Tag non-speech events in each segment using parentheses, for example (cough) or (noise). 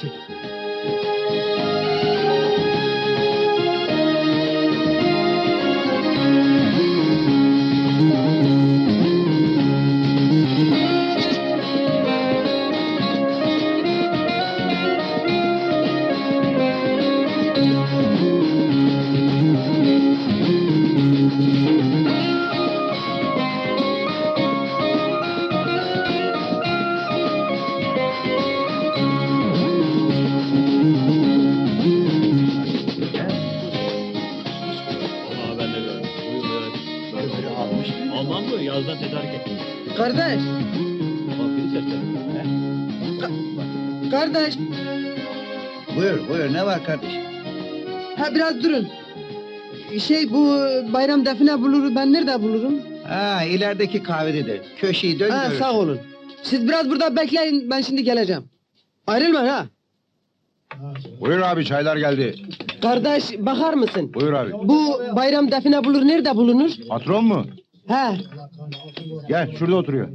Şey, Ama Yazdan tedarik ettim. Kardeş, Vampiri kardeş. Buyur buyur ne var kardeşim? Ha biraz durun. Şey bu bayram define bulur ben nerede bulurum? Ha ilerideki kahvededir. Köşeyi dön Ha, görürsün. sağ olun. Siz biraz burada bekleyin ben şimdi geleceğim. Ayrılmayın ha. Buyur abi çaylar geldi. Kardeş bakar mısın? Buyur abi. Bu bayram define bulur nerede bulunur? Patron mu? He. Gel şurada oturuyor.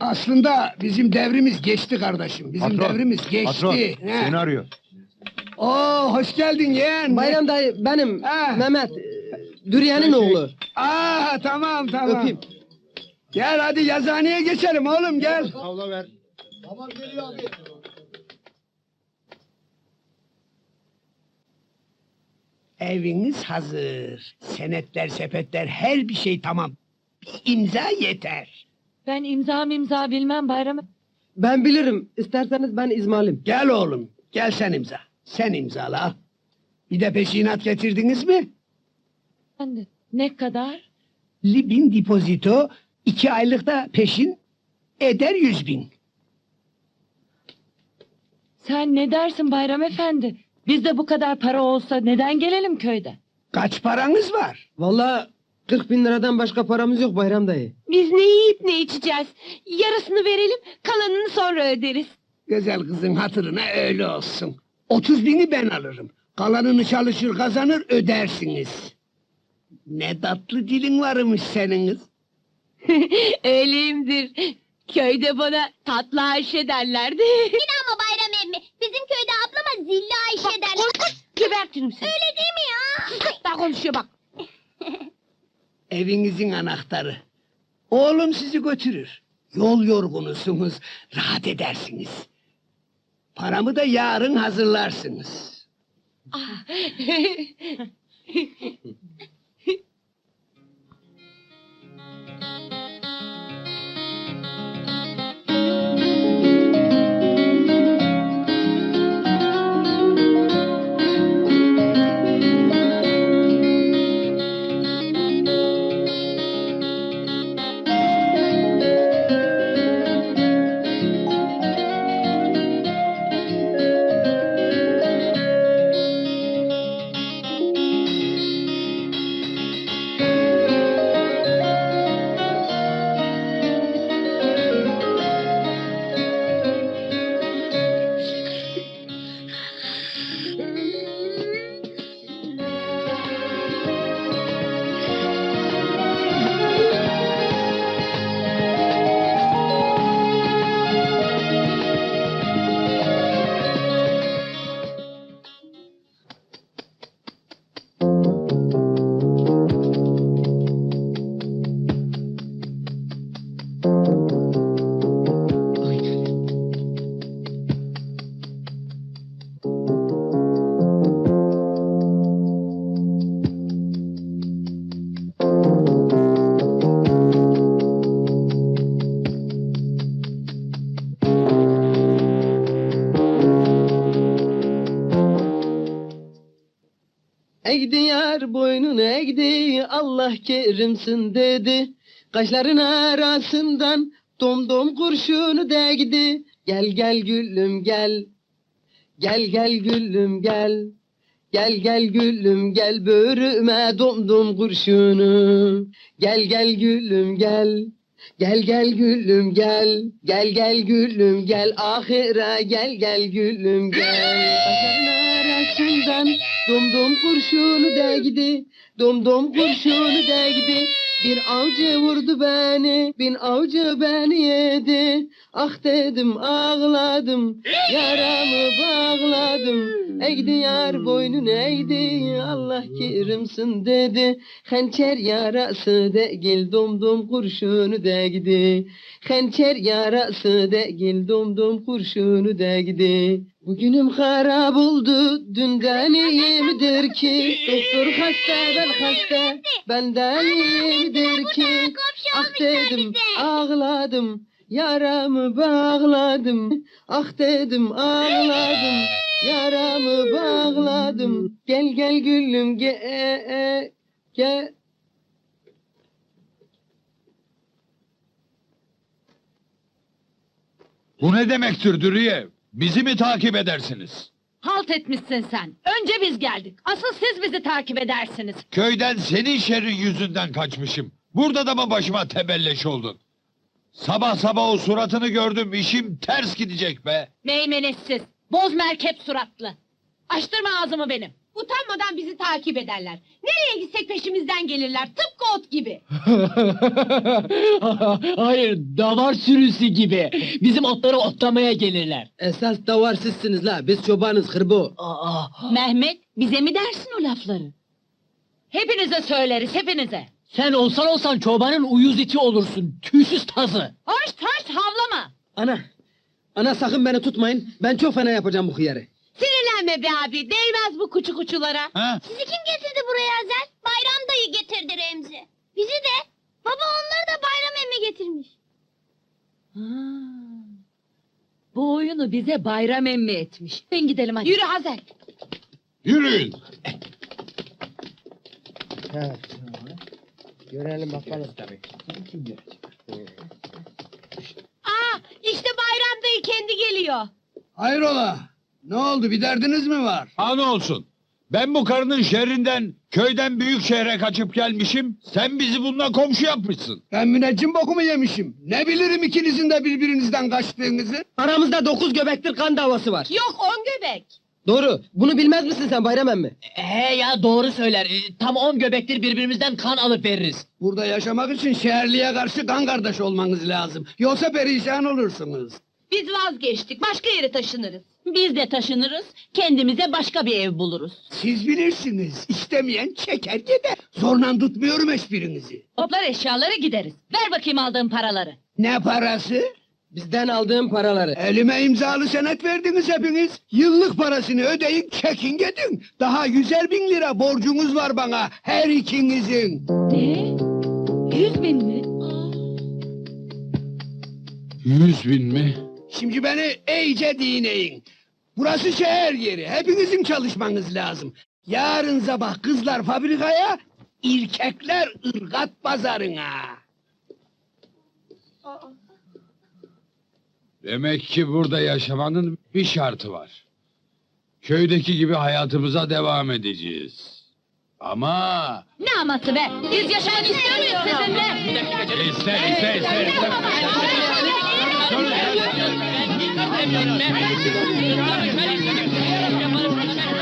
Aslında bizim devrimiz geçti kardeşim. Bizim Patron. devrimiz geçti. Patron He. seni arıyor. Oo hoş geldin yeğen. Bayram dayı benim Ha. Mehmet. Dürüye'nin oğlu. Aa tamam tamam. Öpeyim. Gel hadi yazıhaneye geçelim oğlum gel. Eviniz hazır. Senetler, sepetler her bir şey tamam. Bir imza yeter. Ben imza imza bilmem bayramı. Ben bilirim. İsterseniz ben İzmalim. Gel oğlum. Gel sen imza. Sen imzala. al. Bir de peşinat getirdiniz mi? Efendi, Ne kadar? Libin depozito iki aylıkta peşin eder yüz bin. Sen ne dersin bayram efendi? Bizde bu kadar para olsa neden gelelim köyde? Kaç paranız var? Vallahi 40 bin liradan başka paramız yok Bayram dayı. Biz ne yiyip ne içeceğiz? Yarısını verelim, kalanını sonra öderiz. Güzel kızın hatırına öyle olsun. Otuz bini ben alırım. Kalanını çalışır kazanır ödersiniz. Ne tatlı dilin varmış senin kız. (laughs) Öyleyimdir. Köyde bana tatlı Ayşe derlerdi. ama Bayram emmi. Zilli Ayşe derler. Gebertirim seni. Öyle değil mi ya? Daha konuşuyor bak. (laughs) Evinizin anahtarı. Oğlum sizi götürür. Yol yorgunusunuz, rahat edersiniz. Paramı da yarın hazırlarsınız. Eğdi (laughs) yar boynunu eğdi Allah kerimsin dedi. Kaşların arasından dom dom kurşunu değdi. Gel gel gülüm gel. Gel gel gülüm gel. Gel gel gülüm gel böğrüme dom dom kurşunu. Gel gel gülüm gel. Gel gel gülüm gel. Gel gel gülüm gel ahire gel gel gülüm gel. Kaşların arasından dom dom kurşunu değdi. Dom dom kurşunu değdi. Bir avcı vurdu beni, bin avcı beni yedi. Ah dedim ağladım, yaramı bağladım. Eğdi yar boynun eğdi, Allah kerimsin dedi. Hançer yarası değil, domdom kurşunu değdi. Hançer yarası değil, domdom kurşunu değdi. Bugünüm harap oldu, dünden iyiyimdir ki. Doktor hasta, ben hasta, benden iyiyimdir ki. Ah dedim, ağladım, yaramı bağladım. Ah dedim, ağladım, yaramı bağladım. Gel gel gülüm, gel, e, gel. Bu ne demektir Dürüye? Bizi mi takip edersiniz? Halt etmişsin sen. Önce biz geldik. Asıl siz bizi takip edersiniz. Köyden senin şerrin yüzünden kaçmışım. Burada da mı başıma tebelleş oldun? Sabah sabah o suratını gördüm, işim ters gidecek be. Meymenetsiz. Boz merkep suratlı. Açtırma ağzımı benim. Utanmadan bizi takip ederler. Nereye gitsek peşimizden gelirler. Tıpkı ot gibi. (laughs) Hayır, davar sürüsü gibi. Bizim otları otlamaya gelirler. Esas davar sizsiniz la, biz çobanız hırbo. Aa, Mehmet bize mi dersin o lafları? Hepinize söyleriz hepinize. sen olsan olsan çobanın uyuz iti olursun. Tüysüz tazı. Hoş hoş havlama. Ana, ana sakın beni tutmayın, ben çok fena yapacağım bu hıyarı. Sinirlenme be abi. Değmez bu kuçu kuçulara. Ha? Sizi kim getirdi buraya Azel? Bayram dayı getirdi Remzi. Bizi de. Baba onları da bayram emmi getirmiş. Ha. Bu oyunu bize bayram emmi etmiş. Ben gidelim hadi. Yürü Hazel. Yürüyün. Görelim bakalım tabii. Aa işte bayram dayı kendi geliyor. Hayrola? Ne oldu bir derdiniz mi var? Ha ne olsun? Ben bu karının şerrinden köyden büyük şehre kaçıp gelmişim. Sen bizi bununla komşu yapmışsın. Ben müneccim bokumu yemişim. Ne bilirim ikinizin de birbirinizden kaçtığınızı? Aramızda dokuz göbektir kan davası var. Yok on göbek. Doğru, bunu bilmez misin sen Bayram emmi? He ya doğru söyler. Ee, Tam on göbektir birbirimizden kan alıp veririz. Burada yaşamak için şehirliye karşı kan kardeş olmanız lazım. Yoksa perişan olursunuz. Biz vazgeçtik. Başka yere taşınırız. Biz de taşınırız. Kendimize başka bir ev buluruz. Siz bilirsiniz. İstemeyen çeker gider. Zorla tutmuyorum hiçbirinizi. Toplar eşyaları gideriz. Ver bakayım aldığın paraları. Ne parası? Bizden aldığım paraları. Elime imzalı senet verdiniz hepiniz. Yıllık parasını ödeyin çekin gidin. Daha yüzer bin lira borcunuz var bana her ikinizin. Ne? Yüz bin mi? Yüz bin mi? Şimdi beni iyice dinleyin. Burası şehir yeri. Hepinizin çalışmanız lazım. Yarın sabah kızlar fabrikaya, erkekler ırgat pazarına. Demek ki burada yaşamanın bir şartı var. Köydeki gibi hayatımıza devam edeceğiz. Ama... Ne aması be? Biz yaşamak istiyor muyuz sizinle? İster, ister, ister, ister. Thank you.